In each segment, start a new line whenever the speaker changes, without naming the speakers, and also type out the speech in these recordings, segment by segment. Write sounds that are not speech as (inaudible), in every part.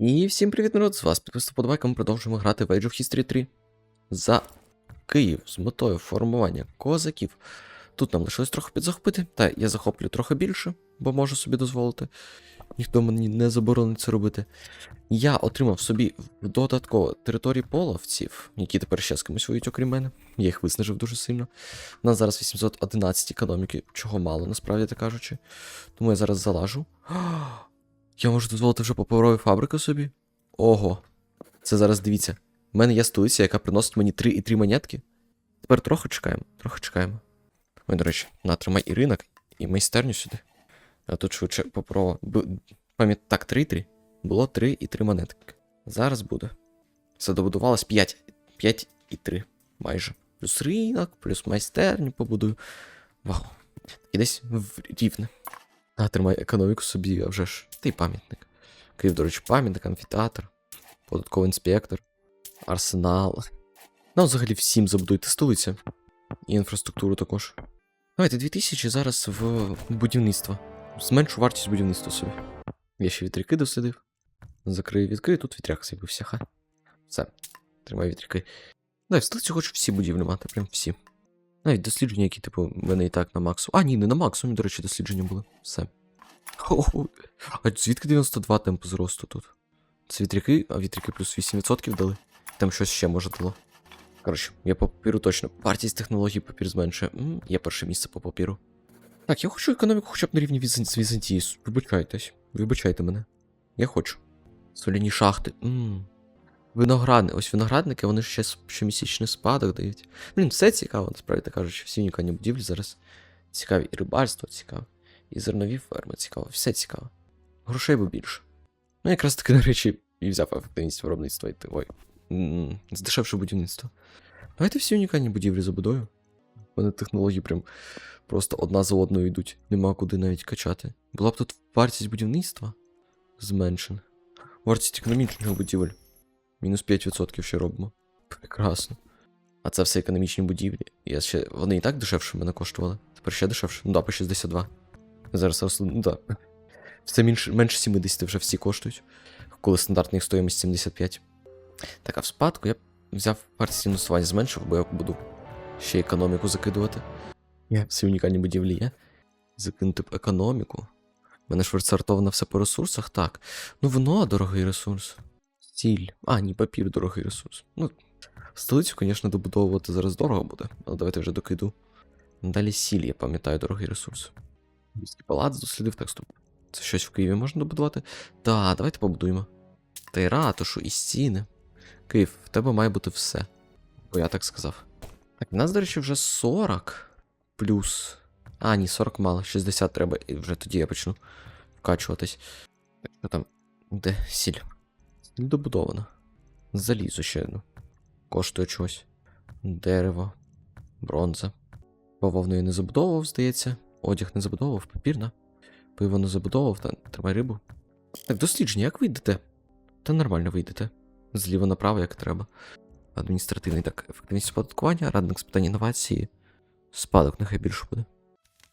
І всім привіт, народ! З вас підписано подобайка, ми продовжуємо грати в Age of History 3 за Київ з метою формування козаків. Тут нам лишилось трохи підзахопити, та я захоплю трохи більше, бо можу собі дозволити. Ніхто мені не заборонить це робити. Я отримав собі додатково території половців, які тепер ще з кимось воюють, окрім мене. Я їх виснажив дуже сильно. У нас зараз 811 економіки, чого мало, насправді так кажучи. Тому я зараз залажу. Я можу дозволити вже паперові фабрики собі. Ого. Це зараз дивіться. У мене є столиця, яка приносить мені 3,3 монетки. Тепер трохи чекаємо, трохи чекаємо. Ой, до речі, натримай і ринок, і майстерню сюди. А тут швидше паперова. Б... Пам'ят... Так, 3,3. Було 3,3 монетки. Зараз буде. Все добудувалось 5. 5 і 3. Майже. Плюс ринок, плюс майстерню побудую. Вау. І десь в рівне. А, тримай економіку собі, а вже ж. Й пам'ятник. Київ, до речі, пам'ятник, амфітеатр, податковий інспектор, арсенал. Ну, взагалі всім забудуйте столиця. І інфраструктуру також. Давайте 2000 зараз в будівництво. Зменшу вартість будівництва собі. Я ще вітряки дослідив. Закрию відкрию, тут вітряк з'явився, ха. Все. Тримай вітряки. Дай, в столиці хочу всі будівлі мати, прям всі. Навіть дослідження, які, типу, в мене і так на максу. А, ні, не на максимумі, до речі, дослідження були. Все. А звідки 92 темпу зросту тут? Це вітряки, а вітряки плюс 8% дали. Там щось ще може дало. Коротше, я по папіру точно. Вартість технологій папір зменшує. М, Є перше місце по папіру. Так, я хочу економіку хоча б на рівні з Візантії. Вибачайтесь. Вибачайте мене. Я хочу. Соляні шахти. М. Виноградни. Ось виноградники, вони ще щомісячний спадок дають. Блін, все цікаво, насправді так кажучи, всі унікальні будівлі зараз цікаві. І рибальство цікаве, і зернові ферми цікаво, все цікаво. Грошей би більше. Ну, якраз таки, (laughs) до речі, і взяв ефективність виробництва і ой. Здешевше будівництво. Давайте всі унікальні будівлі забудую. У мене технології прям просто одна за одною йдуть. Нема куди навіть качати. Була б тут вартість будівництва зменшена. Вартість економічних будівель. Мінус 5% ще робимо. Прекрасно. А це все економічні будівлі. Я ще... Вони і так дешевше мене коштували. Тепер ще дешевше. Ну да, по 62. Зараз росли. Ну да. Все менше, менше 70 вже всі коштують. Коли стандартна їх стоїмость 75. Так, а в спадку я взяв вартість інвестування зменшив, бо я буду ще економіку закидувати. Є всі унікальні будівлі є. Закинути б економіку. У мене ж відсортовано все по ресурсах, так. Ну, воно дорогий ресурс. Стіль. А, ні, папір дорогий ресурс. Ну, столицю, звісно, добудовувати зараз дорого буде, але давайте вже докиду. Далі сіль, я пам'ятаю, дорогий ресурс. Міський палац дослідив, так стоп. Це щось в Києві можна добудувати? Та, давайте побудуємо. Та й ратушу, і стіни. Київ, в тебе має бути все. Бо я так сказав. Так, в нас, до речі, вже 40 плюс. А, ні, 40 мало, 60 треба, і вже тоді я почну вкачуватись. Так, що там? Де сіль? Сіль добудована. Залізо ще одно. Коштує чогось. Дерево, бронза. Бавовну я не забудовував, здається. Одяг не забудовував, папір, на. Пиво не забудовував, та тримай рибу. Так, дослідження, як вийдете? Та нормально вийдете. Зліва направо, як треба. Адміністративний так, ефективність оподаткування, радник з питань інновації. Спадок нехай більше буде.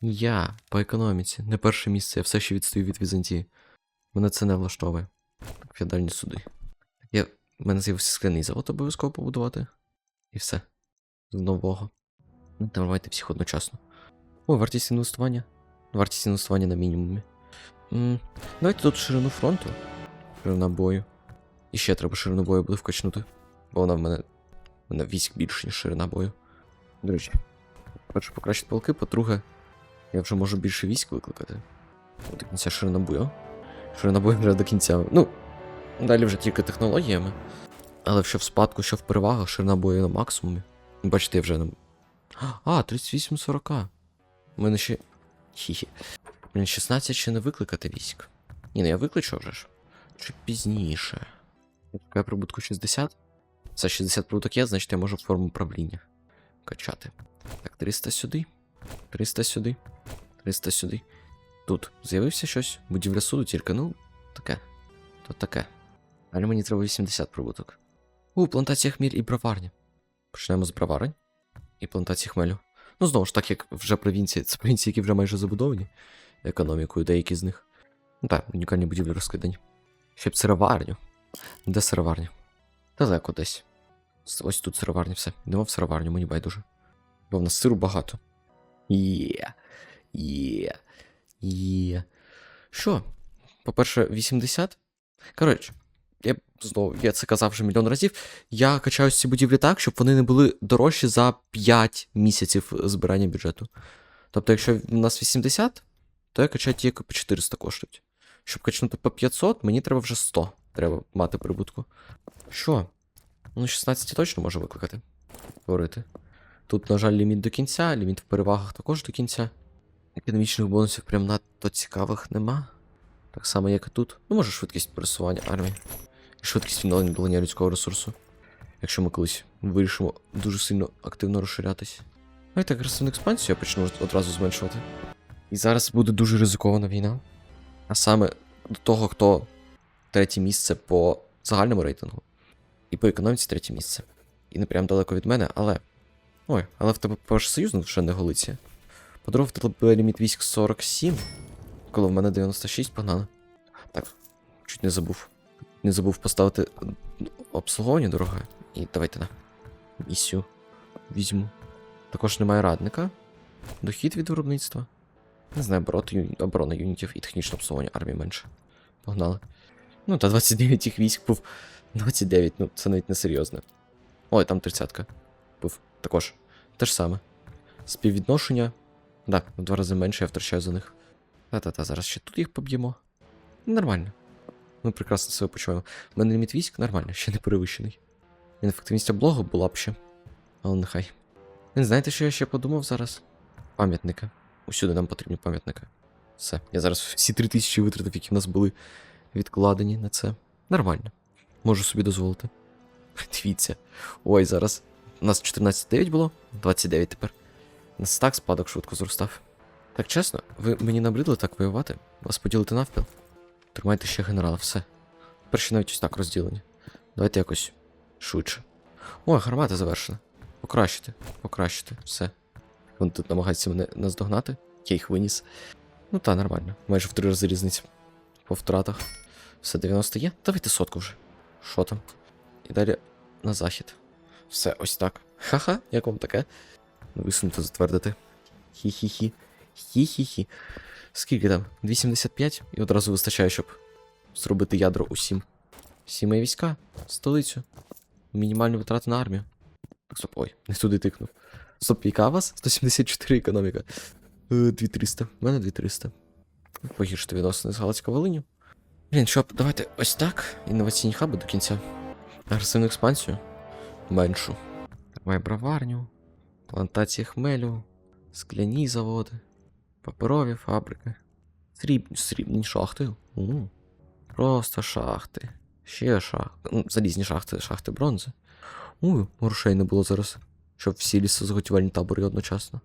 Я по економіці, не перше місце, я все ще відстаю від Візантії. Мене це не влаштовує. Феодальні суди. Я... У мене з'явився скляний завод обов'язково побудувати. І все. З нового. Давайте всіх одночасно. О, вартість інвестування. Вартість інвестування на мінімумі. м давайте тут ширину фронту. Ширина бою. І ще треба ширину бою буде вкачнути. Бо вона в мене. В мене військ більше, ніж ширина бою. До речі, перше покращити полки, по-друге, я вже можу більше військ викликати. До кінця ширина бою. Ширина бою вже до кінця. Ну, далі вже тільки технологіями. Але що в спадку, що в перевагах, ширина бою на максимумі. Бачите, я вже. А, 38-40. У мене ще. Хі-хі. Блін, 16 ще не викликати військ. Ні, ну я викличу вже ж. Чи пізніше. Я прибутку 60. Це 60 прибуток є, значить я можу форму управління качати. Так, 300 сюди. 300 сюди. 300 сюди. Тут з'явився щось. Будівля суду тільки, ну, таке. То таке. Але мені треба 80 прибуток. У, плантація хміль і броварня. Почнемо з броварень. І плантації хмелю. Ну, знову ж так, як вже провінції, це провінції, які вже майже забудовані економікою, деякі з них. Ну так, унікальні будівлі розкидані. Ще б сироварню. Де сироварня? Далеко десь. Ось тут сироварня, все. Йдемо в сироварню, мені байдуже. Бо в нас сиру багато. Є. Є. Що? По-перше, 80. Коротше, я знову, я це казав вже мільйон разів. Я качаю ці будівлі так, щоб вони не були дорожчі за 5 місяців збирання бюджету. Тобто, якщо в нас 80, то я качаю ті, які по 400 коштують. Щоб качнути по 500, мені треба вже 100. Треба мати прибутку. Що? Ну, 16 точно можу викликати. Говорити. Тут, на жаль, ліміт до кінця, ліміт в перевагах також до кінця. Економічних бонусів прям надто цікавих нема. Так само, як і тут. Ну, може, швидкість пересування армії. І швидкість відновлення людського ресурсу. Якщо ми колись вирішимо дуже сильно активно розширятись. Давайте агресивну експансію я почну одразу зменшувати. І зараз буде дуже ризикована війна. А саме до того, хто третє місце по загальному рейтингу. І по економіці третє місце. І не прям далеко від мене, але. Ой, але в тебе перший союзник вже не голиться. По-друге, в тебе ліміт військ 47, коли в мене 96 погнали. Так, чуть не забув. Не забув поставити обслуговування дороге. І давайте на місію візьму. Також немає радника. Дохід від виробництва. Не знаю, оборот, ю... оборона юнітів і технічне обслуговування армії менше. Погнали. Ну, та 29 їх військ був. 29, ну це навіть не серйозно. Ой, там 30-ка. Був також. Те ж саме. Співвідношення. Да, в два рази менше я втрачаю за них. Та-та-та, зараз ще тут їх поб'ємо. Нормально. Ми прекрасно себе почуваємо. У мене ліміт військ нормально, ще не перевищений. Інфективність облогу була б ще. Але нехай. Ви знаєте, що я ще подумав зараз? Пам'ятники. Усюди нам потрібні пам'ятники. Все. Я зараз всі три тисячі витратив, які в нас були відкладені на це. Нормально. Можу собі дозволити. (laughs) Дивіться. Ой, зараз. У нас 14,9 було, 29 тепер. У нас так спадок швидко зростав. Так чесно, ви мені набридли так воювати? Вас поділити навпіл? Тримайте ще генерала, все. Тепер ще навіть ось так розділені. Давайте якось швидше. О, гармата завершена. Покращити, покращити, все. Вони тут намагаються мене наздогнати. Я їх виніс. Ну та, нормально. Майже в три рази різниця. По втратах. Все, 90 є. Давайте сотку вже. Що там? І далі на захід. Все, ось так. Ха-ха, як вам таке? Висунути, затвердити. Хі-хі-хі. Хі-хі-хі. Скільки там? 275? І одразу вистачає, щоб зробити ядро усім. Всі війська, столицю. Мінімальні витрати на армію. Стоп, ой, не туди тикнув. Стоп, яка у вас? 174 економіка. Е, 2300. У мене 2300. Погіршити відносини з Галицькою Волиню. Блін, що, давайте ось так. Інноваційні хаби до кінця. Агресивну експансію. Меншу. Давай броварню. Плантації хмелю. Скляні заводи. Паперові фабрики. Срібні, срібні шахти. У, Просто шахти. Ще шахти. Ну, залізні шахти, шахти бронзи. Ой, грошей не було зараз. Щоб всі лісозаготівельні табори одночасно.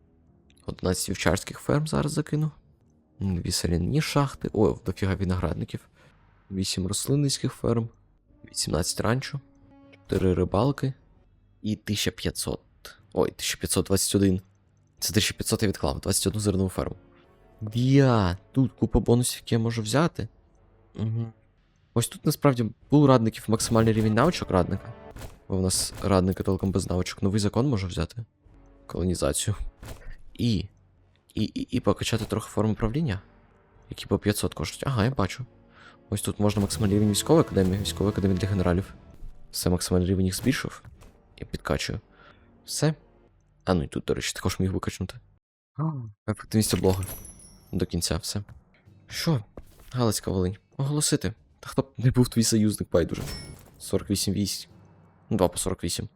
11 вівчарських ферм зараз закину. Дві саляні шахти. Ой, дофіга виноградників. 8 рослинницьких ферм. 18 ранчо. 4 рибалки. І 1500. Ой, 1521. Це 1500 я відклав, 21 зернову ферму. Бія, тут купа бонусів, які я можу взяти. Угу. Ось тут насправді був радників максимальний рівень навичок радника. Бо в нас радники толком без навичок. Новий закон можу взяти. Колонізацію. І. І, і, і покачати трохи форму правління. Які по 500 коштують. Ага, я бачу. Ось тут можна максимальний рівень військової академії, військової академії для генералів. Все, максимальний рівень їх збільшив. І підкачую. Все. А ну і тут, до речі, також міг викачнути. Ефективність облоги. До кінця все. Що? Галицька Волинь. Оголосити. Та хто б не був твій союзник, байдуже. 48 військ. 2 по 48.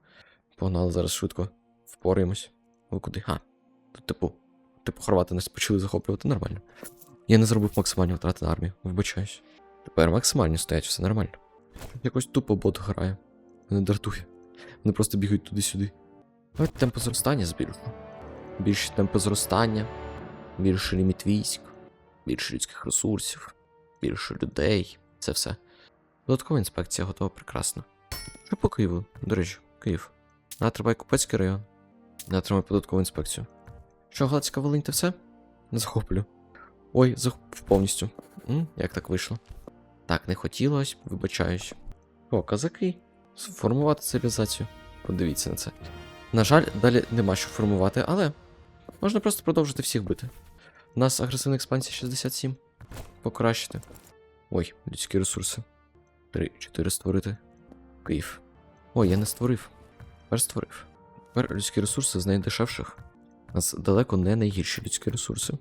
Погнали зараз швидко. Впораємось. Ви куди? А. Тут, типу, типу, хорвати нас почали захоплювати нормально. Я не зробив максимальні втрати на армію, вибачаюсь. Тепер максимальні стоять, все нормально. Якось тупо бот грає. Мене дратує. Вони просто бігають туди-сюди. Давайте темпо зростання збільшу. Більше темпо зростання, більше ліміт військ, більше людських ресурсів, більше людей. Це все. Додаткова інспекція готова прекрасно. Що по Києву? До речі, Київ. Натримай Купецький район. Натримай податкову інспекцію. Що, Галицька Волинь, ти все? Захоплю. Ой, захоплю повністю. М? Як так вийшло? Так, не хотілося, вибачаюсь. О, казаки. Сформувати цивілізацію. Подивіться на це. На жаль, далі нема що формувати, але можна просто продовжити всіх бити. У нас агресивна експансія 67. Покращити. Ой, людські ресурси. 3, 4 створити. Київ. Ой, я не створив. Тепер створив. Тепер людські ресурси з найдешевших. У нас далеко не найгірші людські ресурси.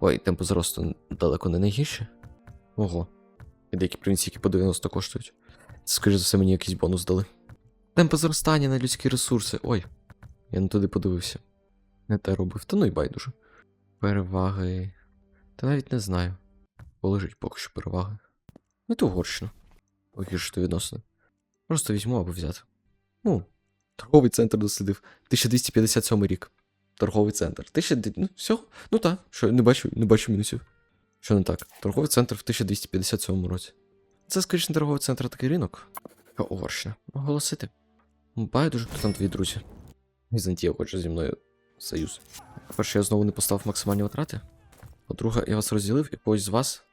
Ой, темпо зросту далеко не найгірші. Ого. І деякі провінції, які по 90 коштують. Скоріше за все, мені якийсь бонус дали. Темпи зростання на людські ресурси. Ой, я не туди подивився. Не те робив. Та ну й байдуже. Переваги. Та навіть не знаю. Полежить поки що переваги. Ну то Угорщина. Погіршити відносини. Просто візьму або взяти. Ну, торговий центр дослідив. 1257 рік. Торговий центр. 1000... Ну, все. Ну так. Що, не бачу, не бачу мінусів. Що не так? Торговий центр в 1257 році. Це, скоріше, торговий центр, такий ринок. О, Угорщина. Оголосити. Байдуже, хто там твої друзі. Візантія хоче зі мною союз. По-перше, я знову не поставив максимальні витрати. По-друге, я вас розділив, і когось з вас,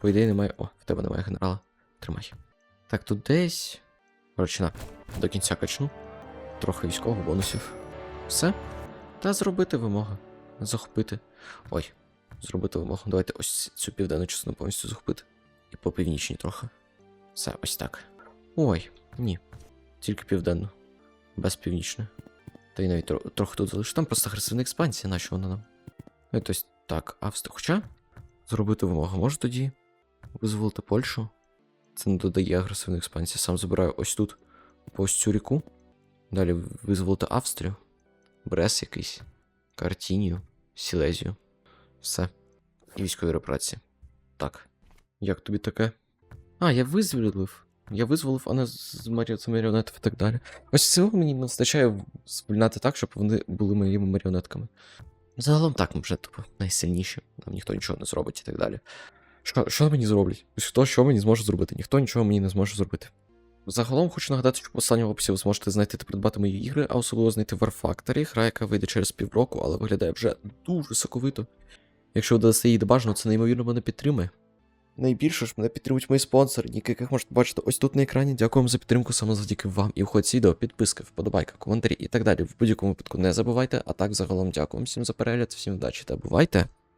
по ідеї, немає. О, в тебе немає генерала. Тримай. Так, тут десь. Коротше, на, до кінця качну. Трохи військових бонусів. Все. Та зробити вимога. Захопити. Ой, зробити вимогу. Давайте ось цю південну частину повністю захопити. І по північній трохи. Все, ось так. Ой, ні. Тільки південну. Без північної. Та й навіть тро- трохи тут залишив. Там просто агресивна експансія, нащо вона нам? Ну, тобто, так, Австрія. Хоча зробити вимогу. Може тоді визволити Польщу? Це не додає агресивної експансії. Сам забираю ось тут, по ось цю ріку. Далі визволити Австрію. Брес якийсь. Картінію, Сілезію. Все. І військові репарації. Так. Як тобі таке? А, я визволив. Я визволив, а не з марі... маріонетів і так далі. Ось цього мені не вистачає звільняти так, щоб вони були моїми маріонетками. Загалом так, ми вже типу, найсильніші, нам ніхто нічого не зробить і так далі. Що, що мені зроблять? Хто що мені зможе зробити? Ніхто нічого мені не зможе зробити. Загалом хочу нагадати, що в останньому описі ви зможете знайти та придбати мої ігри, а особливо знайти War Factory, гра, яка вийде через півроку, але виглядає вже дуже соковито. Якщо ви дасте її до бажаного, це неймовірно мене підтримує. Найбільше ж мене підтримують мої спонсори, ніки яких можете бачити ось тут на екрані. Дякую вам за підтримку саме завдяки вам. І входь відео, підписки, вподобайка, коментарі і так далі. В будь-якому випадку не забувайте. А так загалом дякую всім за перегляд, всім удачі та бувайте!